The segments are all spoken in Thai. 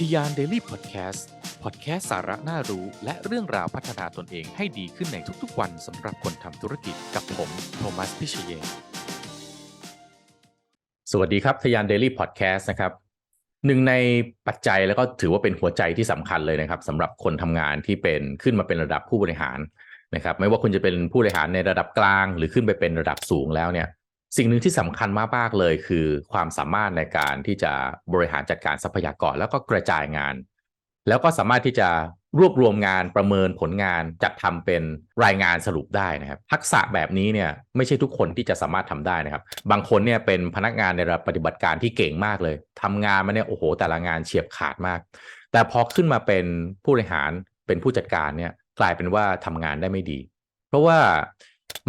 ทียานเดลี่พอดแคสต์พอดแคสต์สาระน่ารู้และเรื่องราวพัฒนาตนเองให้ดีขึ้นในทุกๆวันสำหรับคนทำธุรกิจกับผมโทมัสพิเชยสวัสดีครับทยาน Daily Podcast นะครับหนึ่งในปัจจัยแล้วก็ถือว่าเป็นหัวใจที่สำคัญเลยนะครับสำหรับคนทำงานที่เป็นขึ้นมาเป็นระดับผู้บริหารนะครับไม่ว่าคุณจะเป็นผู้บริหารในระดับกลาง หรือขึ้นไปเป็นระดับสูงแล้วเนี่ย สิ่งหนึ่งที่สำคัญมากๆเลยคือความสามารถในการที่จะบริหารจัดการทรัพยากรแล้วก็กระจายงาน แล้วก็สามารถที่จะรวบรวมงานประเมินผลงานจัดทำเป็นรายงานสรุปได้นะครับ ทักษะแบบนี้เนี่ยไม่ใช่ทุกคนที่จะสามารถทำได้นะครับ บางคนเนี่ยเป็นพนักงานในระดับปฏิบัติการที่เก่งมากเลยทำงานมาเนี่ยโอ้โห แต่ละงานเฉียบขาดมาก แต่พอขึ้นมาเป็นผู้บริหารเป็นผู้จัดการเนี่ยกลายเป็นว่าทำงานได้ไม่ดี เพราะว่า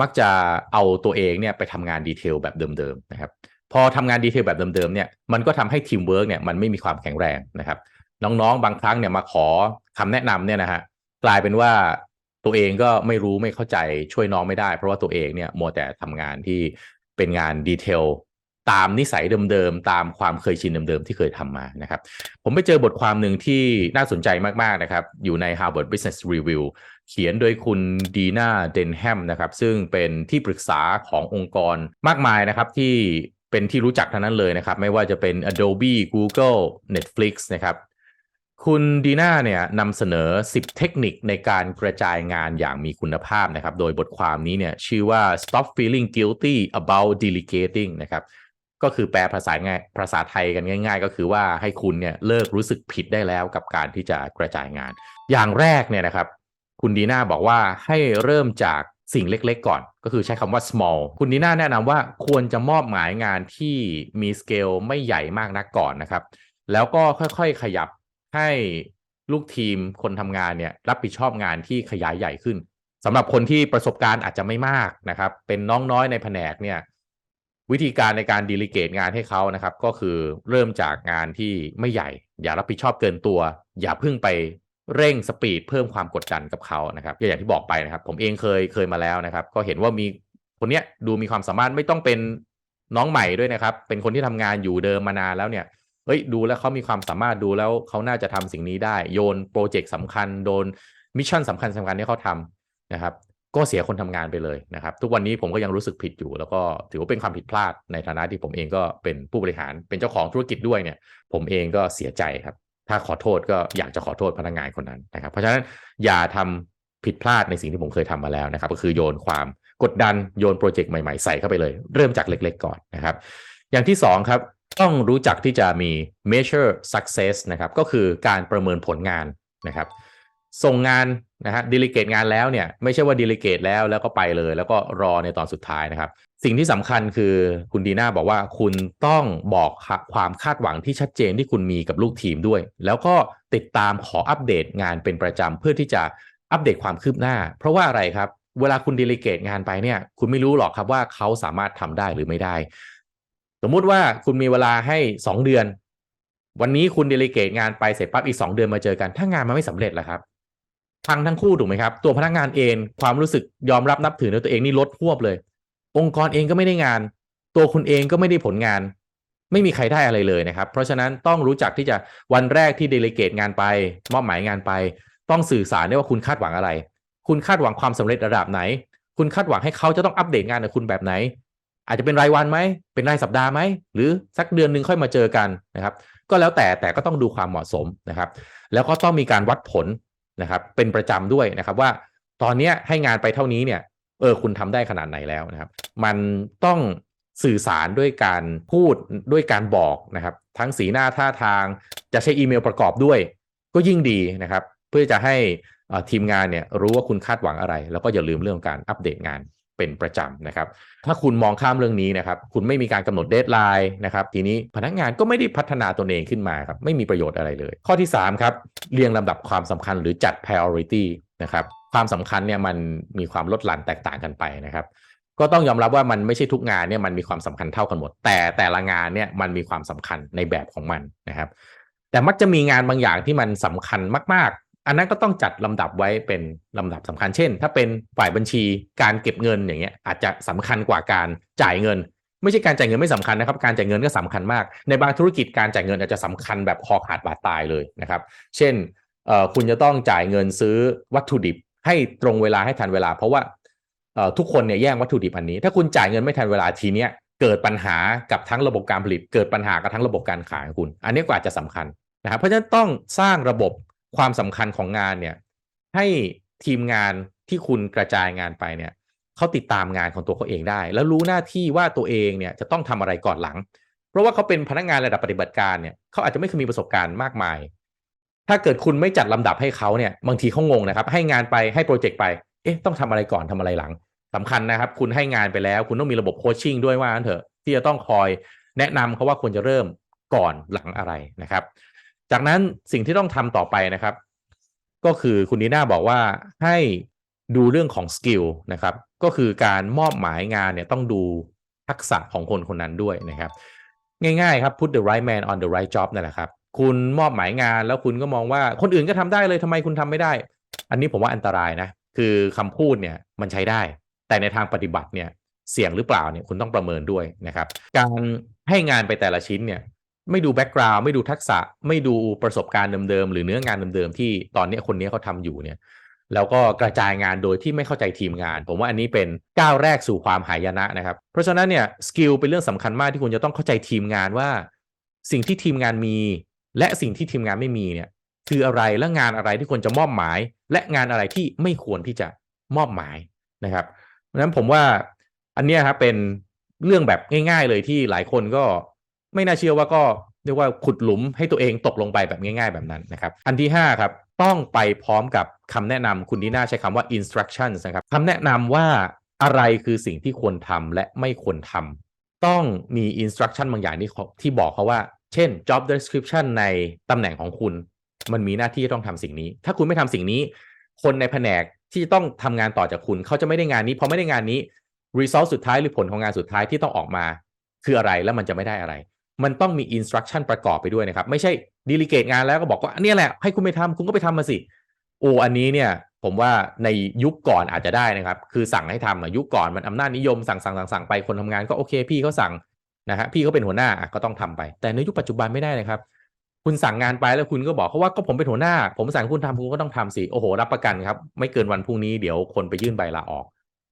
มักจะเอาตัวเองเนี่ยไปทำงานดีเทลแบบเดิมๆนะครับพอทำงานดีเทลแบบเดิมๆเนี่ยมันก็ทำให้ทีมเวิร์กเนี่ยมันไม่มีความแข็งแรงนะครับน้องๆ บางครั้งเนี่ยมาขอคำแนะนำเนี่ยนะฮะกลายเป็นว่าตัวเองก็ไม่รู้ไม่เข้าใจช่วยน้องไม่ได้ เพราะว่าตัวเองเนี่ยมัวแต่ทำงานที่เป็นงานดีเทล ตามนิสัยเดิมๆ ตามความเคยชินเดิมๆ ที่เคยทำมานะครับ ผมไปเจอบทความหนึ่งที่น่าสนใจมากๆนะครับ อยู่ใน Harvard Business Review เขียนโดยคุณดีน่าเดนแฮมนะครับ ซึ่งเป็นที่ปรึกษาขององค์กรมากมายนะครับที่เป็นที่รู้จักทั้งนั้นเลยนะครับ ไม่ว่าจะเป็น Adobe Google Netflix นะครับคุณดีน่าเนี่ยนำเสนอ 10 เทคนิคในการกระจายงานอย่างมีคุณภาพนะครับ โดยบทความนี้เนี่ยชื่อว่า stop feeling guilty about delegating นะครับ ก็คือแปลภาษาง่ายภาษาไทยกันง่าย ๆ ก็คือว่าให้คุณเนี่ยเลิกรู้สึกผิดได้แล้วกับการที่จะกระจายงาน อย่างแรกเนี่ยนะครับ คุณดีน่าบอกว่าให้เริ่มจากสิ่งเล็กๆก่อน ก็คือใช้คำว่า small คุณดีน่าแนะนำว่าควรจะมอบหมายงานที่มีสเกลไม่ใหญ่มากนักก่อนนะครับ แล้วก็ค่อยๆขยับให้ลูกทีมคนทำงานเนี่ยรับผิดชอบงานที่ขยายใหญ่ขึ้นสำหรับคนที่ประสบการณ์อาจจะไม่มากนะครับ เป็นน้องน้อยในแผนกเนี่ย วิธีการในการดีลิเกตงานให้เขานะครับ ก็คือเริ่มจากงานที่ไม่ใหญ่ อย่ารับผิดชอบเกินตัว อย่าเพิ่งไปเร่งสปีดเพิ่มความกดดันกับเขานะครับอย่างที่บอกไปนะครับ ผมเองเคยเคยมาแล้วนะครับ ก็เห็นว่ามีคนเนี้ยดูมีความสามารถไม่ต้องเป็นน้องใหม่ด้วยนะครับ เป็นคนที่ทำงานอยู่เดิมมานานแล้วเนี่ยเฮ้ยดูแล้วเขามีความสามารถดูแล้วเขาน่าจะทำสิ่งนี้ได้ โยนโปรเจกต์สำคัญโดนมิชชั่นสำคัญสำคัญที่เขาทำนะครับ ก็เสียคนทำงานไปเลยนะครับ ทุกวันนี้ผมก็ยังรู้สึกผิดอยู่ แล้วก็ถือว่าเป็นความผิดพลาดในฐานะที่ผมเองก็เป็นผู้บริหารเป็นเจ้าของธุรกิจด้วยเนี่ย ผมเองก็เสียใจครับ ถ้าขอโทษก็อยากจะขอโทษพนักงานคนนั้นนะครับ เพราะฉะนั้นอย่าทำผิดพลาดในสิ่งที่ผมเคยทำมาแล้วนะครับ ก็คือโยนความกดดันโยนโปรเจกต์ใหม่ๆใส่เข้าไปเลย เริ่มจากเล็ก ๆ ก่อนนะครับ อย่างที่2ครับต้องรู้จักที่จะมี measure success นะครับ ก็คือการประเมินผลงานนะครับ ส่งงาน นะฮะดีลิเกตงานแล้วเนี่ยไม่ใช่ว่าดีลิเกตแล้วแล้วก็ไปเลย แล้วก็รอในตอนสุดท้ายนะครับ สิ่งที่สำคัญคือคุณดีน่าบอกว่าคุณต้องบอกความคาดหวังที่ชัดเจนที่คุณมีกับลูกทีมด้วย แล้วก็ติดตามขออัปเดตงานเป็นประจำเพื่อที่จะอัปเดตความคืบหน้า เพราะว่าอะไรครับ เวลาคุณดีลิเกตงานไปเนี่ย คุณไม่รู้หรอกครับว่าเขาสามารถทำได้หรือไม่ได้ สมมุติว่าคุณมีเวลาให้ 2 เดือน วันนี้คุณเดลิเกตงานไปเสร็จปั๊บอีก 2 เดือนมาเจอกัน ถ้างานมันไม่สำเร็จล่ะครับ พังทั้งคู่ถูกไหมครับ ตัวพนักงานเองความรู้สึกยอมรับนับถือในตัวเองนี่ลดหวบเลย องค์กรเองก็ไม่ได้งาน ตัวคุณเองก็ไม่ได้ผลงาน ไม่มีใครได้อะไรเลยนะครับ เพราะฉะนั้นต้องรู้จักที่จะวันแรกที่เดลิเกตงานไป มอบหมายงานไป ต้องสื่อสารได้ว่าคุณคาดหวังอะไร คุณคาดหวังความสำเร็จระดับไหน คุณคาดหวังให้เขาจะต้องอัปเดตงานกับคุณแบบไหน อาจจะเป็นรายวันไหมเป็นรายสัปดาห์ไหมหรือสักเดือนหนึ่งค่อยมาเจอกันนะครับ ก็แล้วแต่แต่ก็ต้องดูความเหมาะสมนะครับ แล้วก็ต้องมีการวัดผล นะครับเป็นประจำด้วยนะครับว่าตอนนี้ให้งานไปเท่านี้เนี่ยเออคุณทำได้ขนาดไหนแล้วนะครับ มันต้องสื่อสารด้วยการพูดด้วยการบอกนะครับ ทั้งสีหน้าท่าทางจะใช้อีเมลประกอบด้วย ก็ยิ่งดีนะครับ เพื่อจะให้ทีมงานเนี่ยรู้ว่าคุณคาดหวังอะไร แล้วก็อย่าลืมเรื่องการอัปเดตงาน เป็นประจำนะครับ ถ้าคุณมองข้ามเรื่องนี้นะครับ คุณไม่มีการกำหนดเดทไลน์นะครับ ทีนี้พนักงานก็ไม่ได้พัฒนาตนเองขึ้นมาครับ ไม่มีประโยชน์อะไรเลย ข้อที่ 3 ครับ เรียงลำดับความสำคัญหรือจัด priority นะครับ ความสำคัญเนี่ยมันมีความลดหลั่นแตกต่างกันไปนะครับ ก็ต้องยอมรับว่ามันไม่ใช่ทุกงานเนี่ยมันมีความสำคัญเท่ากันหมด แต่แต่ละงานเนี่ยมันมีความสำคัญในแบบของมันนะครับ แต่มักจะมีงานบางอย่างที่มันสำคัญมาก อันนั้นก็ต้องจัดลำดับไว้เป็นลำดับสำคัญเช่น ถ้าเป็นฝ่ายบัญชีการเก็บเงินอย่างเงี้ยอาจจะสำคัญกว่าการจ่ายเงิน ไม่ใช่การจ่ายเงินไม่สำคัญนะครับการจ่ายเงินก็สำคัญมาก ในบางธุรกิจการจ่ายเงินอาจจะสำคัญแบบคอขาดบาดตายเลยนะครับ เช่นเออคุณจะต้องจ่ายเงินซื้อวัตถุดิบ ให้ตรงเวลาให้ทันเวลา เพราะว่าเอ่อทุกคนเนี่ยแย่งวัตถุดิบอันนี้ ถ้าคุณจ่ายเงินไม่ทันเวลาทีเนี้ยเกิดปัญหากับทั้งระบบการผลิต เกิดปัญหากับทั้งระบบการขายของคุณ อันนี้ก็อาจจะสำคัญนะครับเพราะฉะนั้นต้องสร้างระบบ ความสำคัญของงานเนี่ย ให้ทีมงานที่คุณกระจายงานไปเนี่ยเขาติดตามงานของตัวเขาเองได้ แล้วรู้หน้าที่ว่าตัวเองเนี่ยจะต้องทำอะไรก่อนหลัง เพราะว่าเขาเป็นพนักงานระดับปฏิบัติการเนี่ยเขาอาจจะไม่เคยมีประสบการณ์มากมาย ถ้าเกิดคุณไม่จัดลำดับให้เขาเนี่ยบางทีเขางงนะครับ ให้งานไปให้โปรเจกต์ไปเอ๊ะต้องทำอะไรก่อนทำอะไรหลังสำคัญนะครับ คุณให้งานไปแล้ว คุณต้องมีระบบโคชชิ่งด้วยว่างั้นเถอะที่จะต้องคอยแนะนำเขาว่าควรจะเริ่มก่อนหลังอะไรนะครับ จากนั้นสิ่งที่ต้องทำต่อไปนะครับ ก็คือคุณนีน่าบอกว่าให้ดูเรื่องของสกิลนะครับ ก็คือการมอบหมายงานเนี่ยต้องดูทักษะของคนคนนั้นด้วยนะครับ ง่ายๆครับ put the right man on the right job นั่นแหละครับ คุณมอบหมายงานแล้วคุณก็มองว่าคนอื่นก็ทำได้เลยทำไมคุณทำไม่ได้ อันนี้ผมว่าอันตรายนะ คือคำพูดเนี่ยมันใช้ได้ แต่ในทางปฏิบัติเนี่ยเสี่ยงหรือเปล่าเนี่ยคุณต้องประเมินด้วยนะครับ การให้งานไปแต่ละชิ้นเนี่ย ไม่ดูแบ็กกราวด์ไม่ดูทักษะ ไม่ดูประสบการณ์เดิมๆหรือเนื้องานเดิมๆที่ตอนนี้คนนี้เขาทำอยู่เนี่ย แล้วก็กระจายงานโดยที่ไม่เข้าใจทีมงาน ผมว่าอันนี้เป็นก้าวแรกสู่ความหายนะนะครับ เพราะฉะนั้นเนี่ยสกิลเป็นเรื่องสำคัญมากที่คุณจะต้องเข้าใจทีมงานว่า สิ่งที่ทีมงานมี และสิ่งที่ทีมงานไม่มีเนี่ย คืออะไรและงานอะไรที่ควรจะมอบหมาย และงานอะไรที่ไม่ควรที่จะมอบหมายนะครับเพราะฉะนั้นผมว่าอันนี้ครับเป็นเรื่องแบบง่าย ๆ เลยที่หลายคนก็ ไม่น่าเชื่อว่าก็เรียกว่าขุดหลุมให้ตัวเองตกลงไปแบบง่าย ๆ แบบนั้นนะครับ อันที่ห้าครับ ต้องไปพร้อมกับคำแนะนำคุณดีน่าใช้คำว่า instructions นะครับคำแนะนำว่าอะไรคือสิ่งที่ควรทำและไม่ควรทำต้องมี instruction บางอย่างที่ที่บอกเขาว่า เช่น job description ในตำแหน่งของคุณ มันมีหน้าที่ต้องทำสิ่งนี้ ถ้าคุณไม่ทำสิ่งนี้ คนในแผนกที่จะต้องทำงานต่อจากคุณเขาจะไม่ได้งานนี้พอไม่ได้งานนี้ result สุดท้ายหรือผลของงานสุดท้ายที่ต้องออกมา คืออะไรแล้วมันจะไม่ได้อะไร มันต้องมี instruction ประกอบไปด้วยนะครับ ไม่ใช่ delegate งานแล้วก็บอกว่าเนี้ยแหละให้คุณไปทำคุณก็ไปทำมาสิโอ้อันนี้เนี่ยผมว่าในยุคก่อนอาจจะได้นะครับ คือสั่งให้ทำอยุคก่อนมันอำนาจนิยมสั่งสั่งสั่งสั่งไปคนทำงานก็โอเค พี่เขาสั่งนะฮะพี่เขาเป็นหัวหน้าก็ต้องทำไป แต่ในยุคปัจจุบันไม่ได้นะครับ คุณสั่งงานไปแล้วคุณก็บอกเขาว่าก็ผมเป็นหัวหน้า ผมสั่งคุณทำคุณก็ต้องทำสิโอ้โห รับประกันครับ ไม่เกินวันพรุ่งนี้เดี๋ยวคนไปยื่นใบลาออก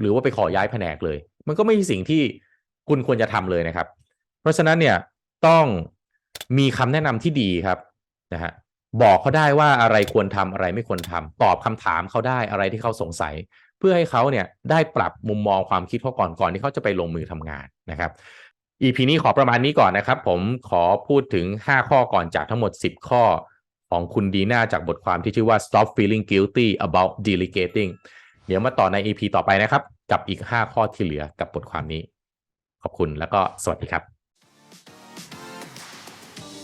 หรือว่าไปขอย้ายแผนกเลย มันก็ไม่ใช่สิ่งที่คุณควรจะทำเลยนะครับ เพราะฉะนั้นเนี่ย ต้องมีคำแนะนำที่ดีครับนะฮะบอกเขาได้ว่าอะไรควรทำอะไรไม่ควรทำตอบคำถามเขาได้อะไรที่เขาสงสัย เพื่อให้เขาเนี่ยได้ปรับมุมมองความคิดเขาก่อนก่อนที่เขาจะไปลงมือทำงานนะครับ EP นี้ขอประมาณนี้ก่อนนะครับ ผมขอพูดถึง 5 ข้อก่อนจากทั้งหมด 10 ข้อของคุณดีน่าจากบทความที่ชื่อว่า stop feeling guilty about delegating เดี๋ยวมาต่อใน EP ต่อไปนะครับ กับอีก 5 ข้อที่เหลือกับบทความนี้ ขอบคุณแล้วก็สวัสดีครับ